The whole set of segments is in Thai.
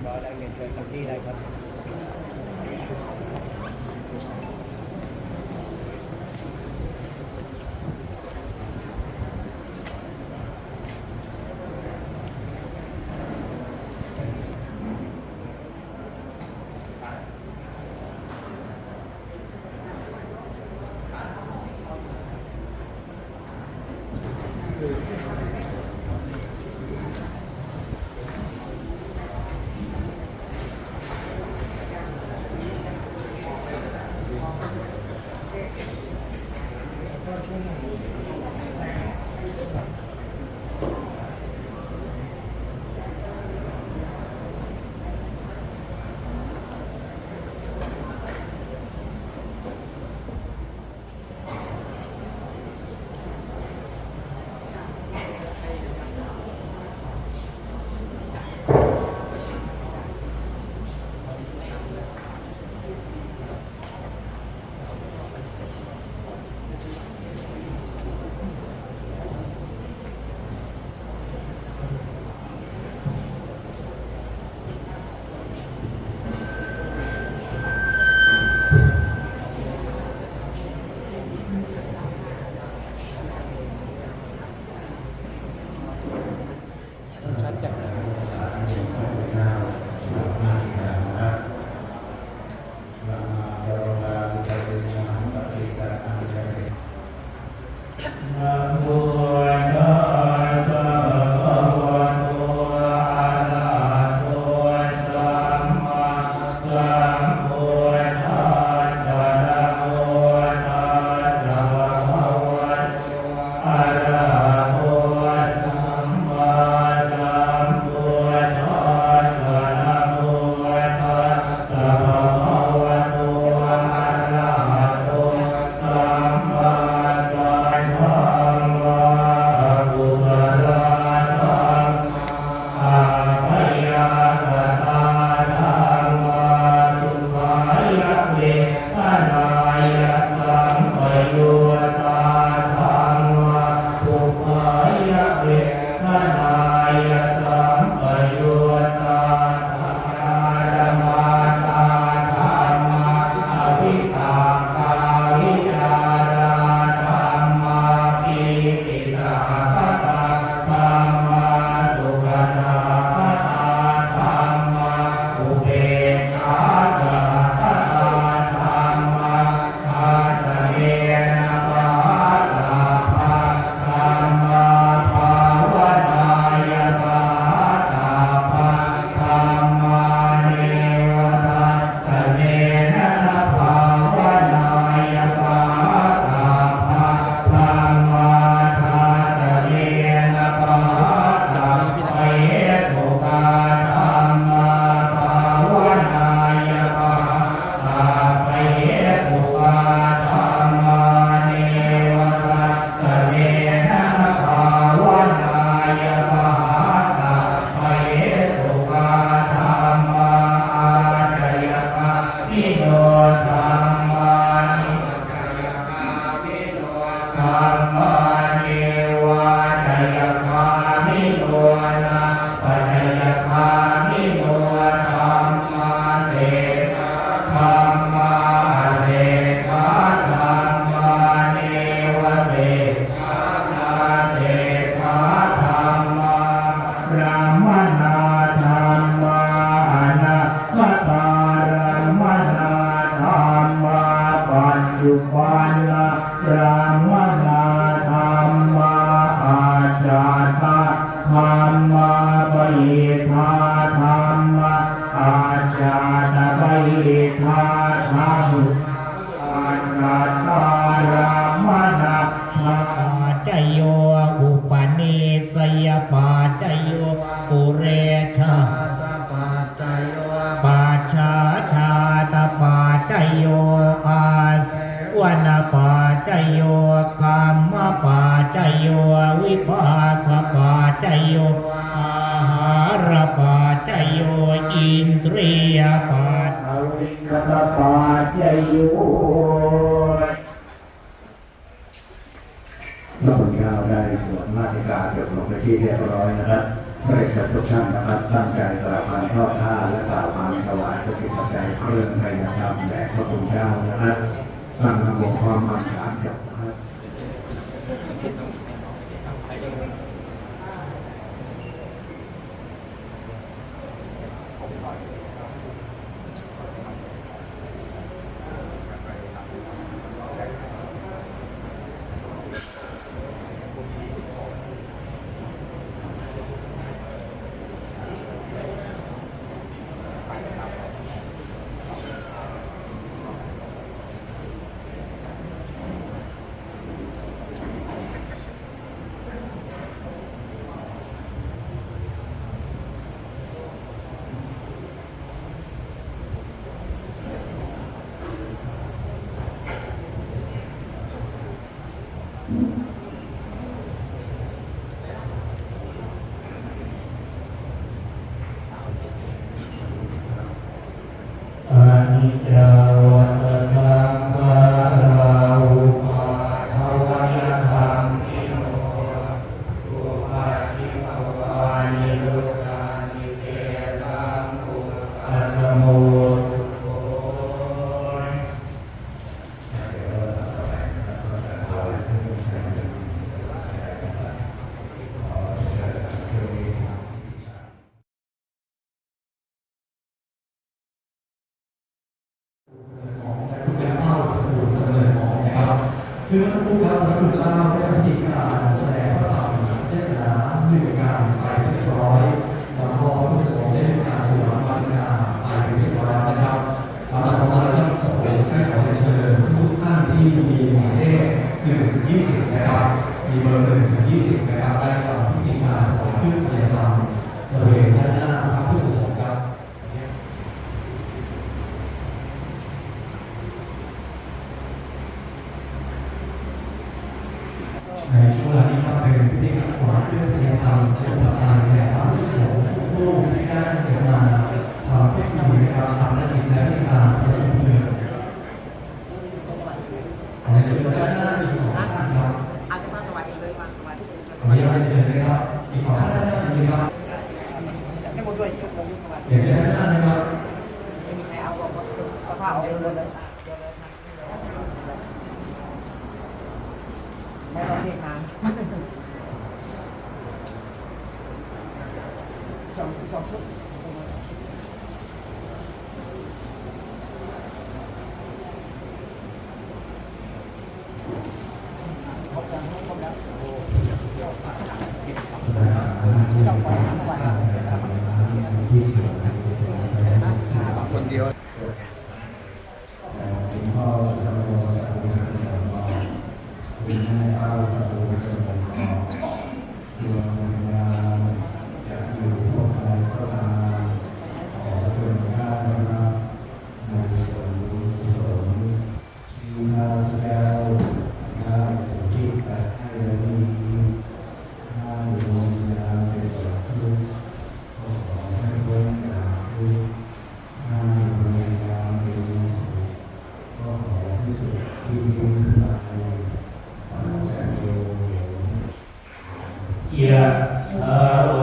ียบร้อยแล้วเรียนเชิญครับที่ได้ครับ วิภาคปาใจโยอาหารปาใจโยอินทรียปัจวิคตปาใจโยพระพุทธเจ้าได้สวดมาติกาจบลงไปที่เรียบร้อยนะครับเสร็จทุกท่านนะครับตั้งใจกราบการทอดผ้าและกราบการถวายสติปัจจัยเครื่องไทยธรรมแด่พระพุทธเจ้านะครับตั้งระบบความมั่นคงกับ ในช่วงเวลานี้ครับเป็นพิธีกรรมขวาเพื่อพยาธรรมเชิญประจานแห่พระสุสงฆ์ผู้ที่ได้เกิดมาทำพิธีในการทำนักกิจและในการประชุมเพื่อนขอเชิญด้านหน้าอีกสองท่านครับอาจจะมาสวัสดีเลยมาสวัสดีขออนุญาตเชิญนะครับอีกสองท่านด้านหน้าครับ ที่เราไปทำไงวัน ya uh,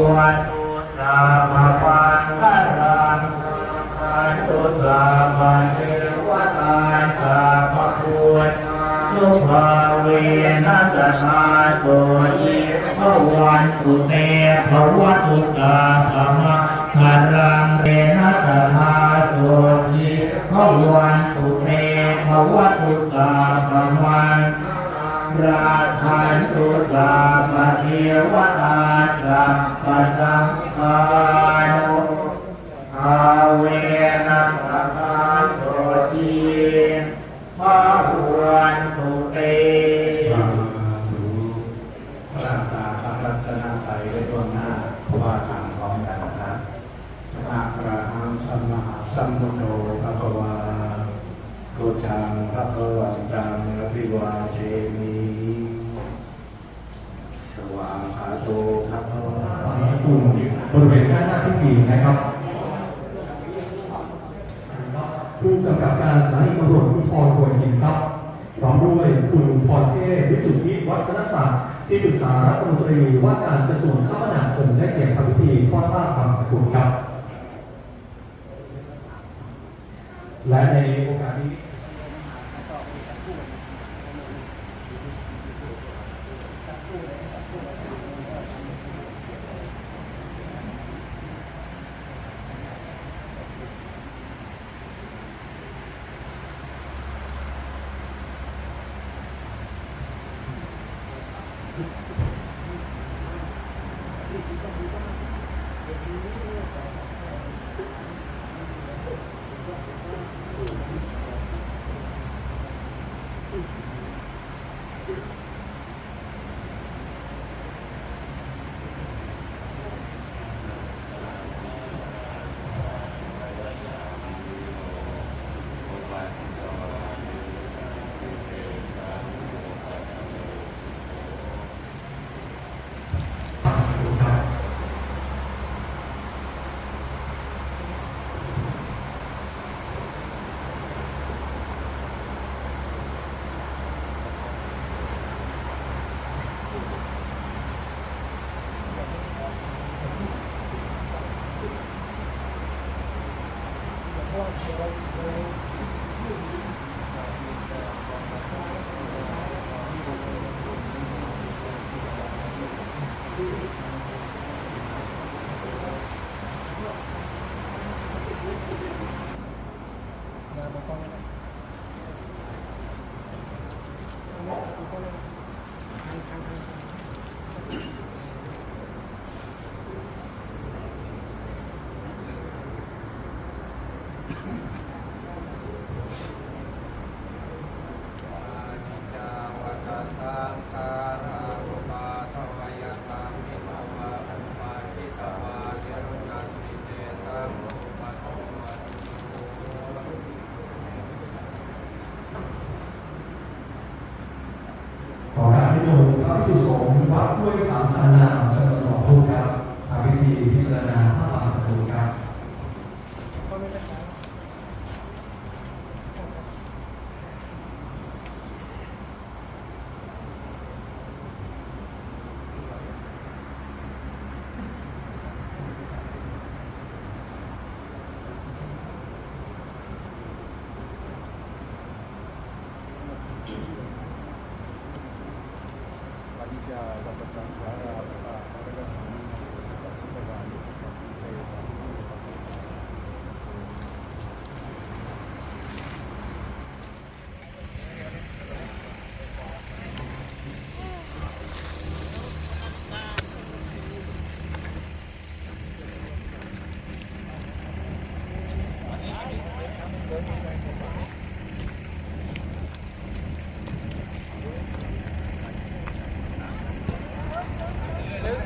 วันตุสามปันตะรังขันตุสามเทวตาสามควรนุภาเวนัสนาตุเยภวันตุเตภวตุตาสมคารังเรนัสนาตุเยภวันตุเตภวตุตาสมันราชันตุสามเทวตา สัพพสังฆา วัฒนศาสตร์ที่ปรึกษารัฐมนตรีว่าการกระทรวงคมนาคมได้เกียรติทำพิธีทอดผ้าบางสกุลครับ และในโอกาสนี้ วัดห้วยสามพัน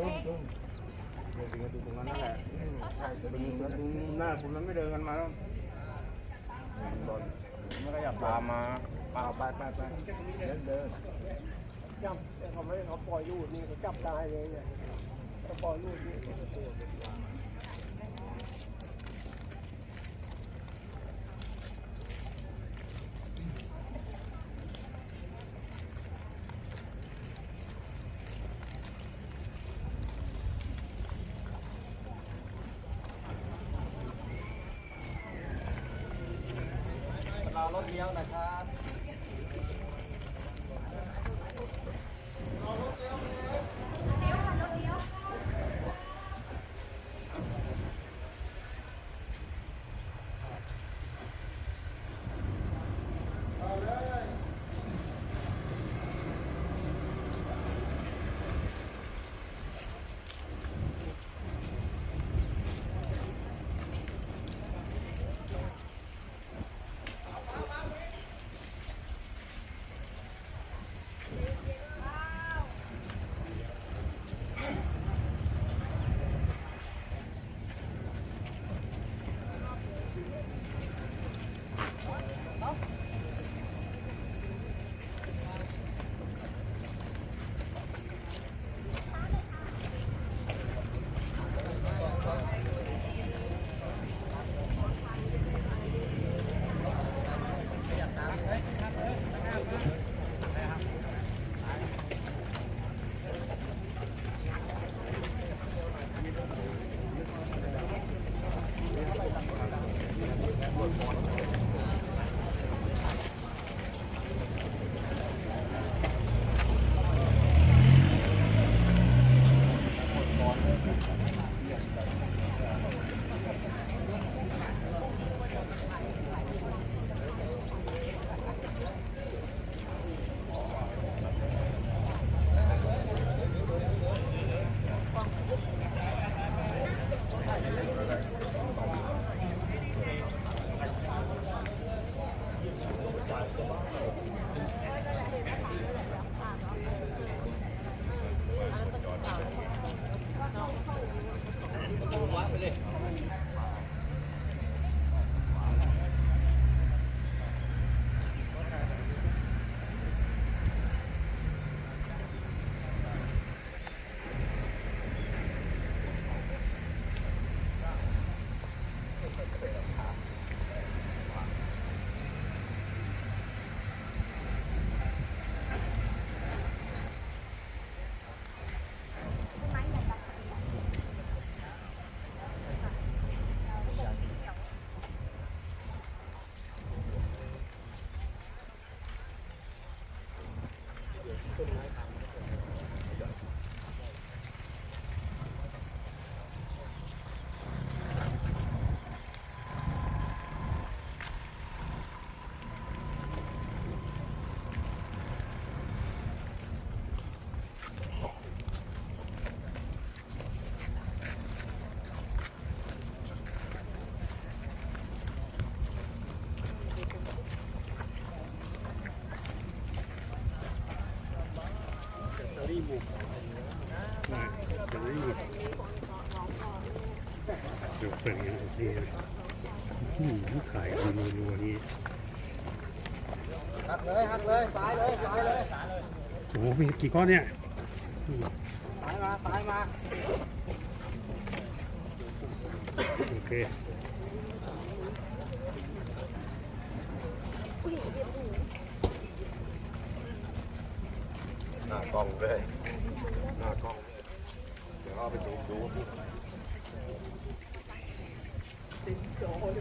เดินกันดูตรงนั้นนั่นแหละอืมใช่ดึงแล้วดูหน้าคุณนั้นไม่เดินกันมาแล้วบอลไม่ก็อยากตามมาเปล่าไปไปไปเดินเดินจับเขาไม่เขาปล่อยลูดนี่เขาจับได้เลยเนี่ยเขาปล่อยลูดนี่ เลี้ยวนะครับ เดี๋ยวเป็นอย่างนี้อืมขายดีรัวๆนี่หักเลยหักเลยซ้ายเลยซ้ายเลยโอ้โหมีกี่ก้อนเนี่ยซ้ายมาซ้ายมาโอเคหน้ากล้องเลยหน้ากล้องเลยเดี๋ยวเอาไปดูดู 我就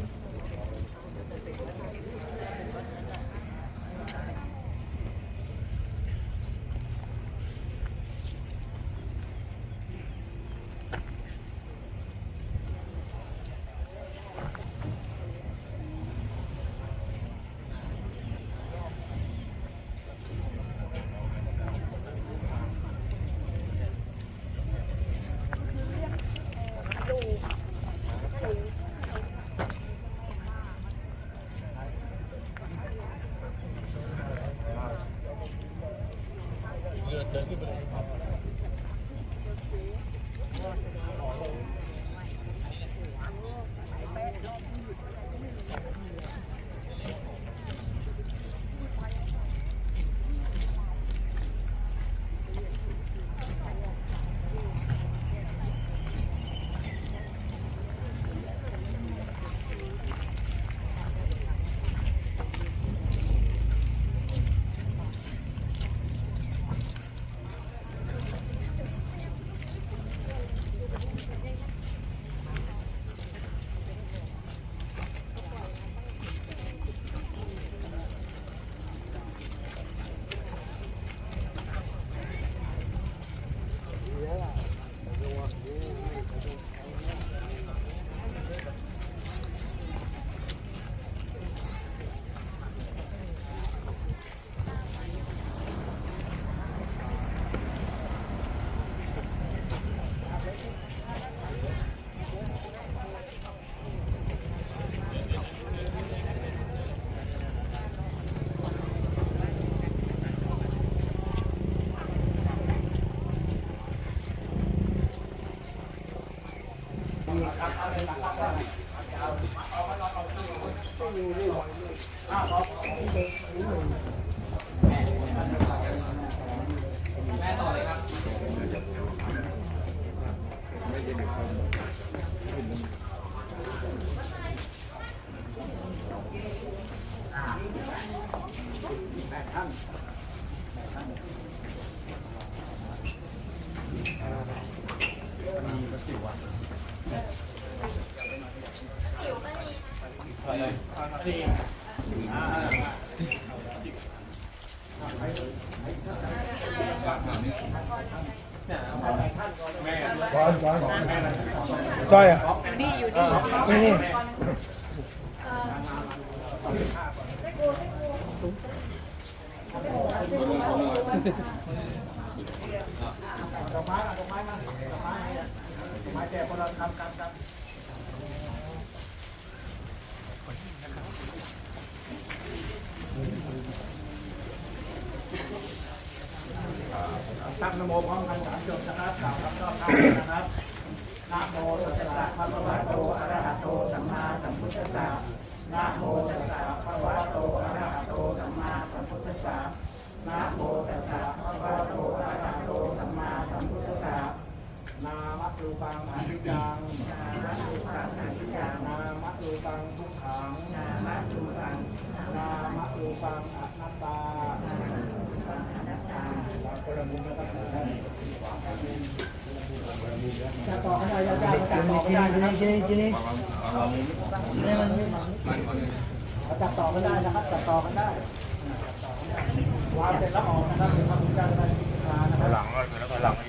จ้อยอะนี่อยู่นี่นี่นี่ตั้งนโมพร้อมกันสามจบนะครับกล่าวคำชอบธรรมนะครับ นะโมตัสสะภะคะวะโตอะระหะโตสัมมาสัมพุทธัสสะนะโมตัสสะภะคะวะโตอะระหะโตสัมมาสัมพุทธัสสะนะโมตัสสะภะคะวะโตอะระหะโตสัมมาสัมพุทธัสสะนามัตรูปังอนิจจังนามัตรูปังอนิจจังนามัตรูปังทุกขังนามัตรูปังนามัตรูปังอนัตตานามัตรูปังอนัตตาเราคนละมุมนะครับ จะต่อกันได้จะจะจะต่อกันได้นะครับกินกินนี่มันมันจับต่อกันได้นะครับจับต่อกันได้วางเสร็จแล้วออกนะครับเดี๋ยวทำการได้ที่ร้านนะครับหลังก็แล้วก็หลังอยู่หลัง